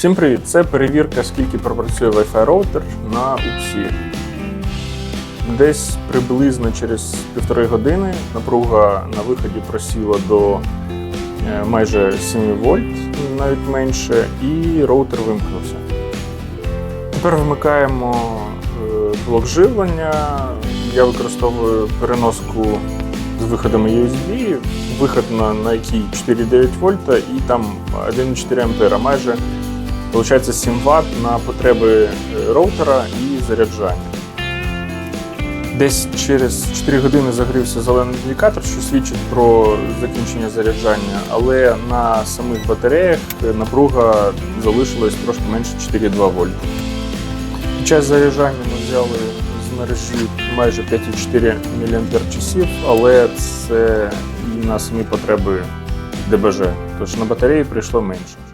Всім привіт! Це перевірка, скільки пропрацює Wi-Fi роутер на UPC. Десь приблизно через півтори години напруга на виході просіла до е, майже 7 вольт, навіть менше, і роутер вимкнувся. Тепер вмикаємо е, блок живлення. Я використовую переноску з виходами USB, виход на, на який 4,9 вольта і там 1,4 ампера. Майже Получається 7 Вт на потреби е, роутера і заряджання. Десь через 4 години загорівся зелений індикатор, що свідчить про закінчення заряджання, але на самих батареях напруга залишилась трошки менше 4,2 вольт. Під час заряджання ми взяли з мережі майже 5,4 мАч, але це і на самі потреби ДБЖ, тож на батареї прийшло менше.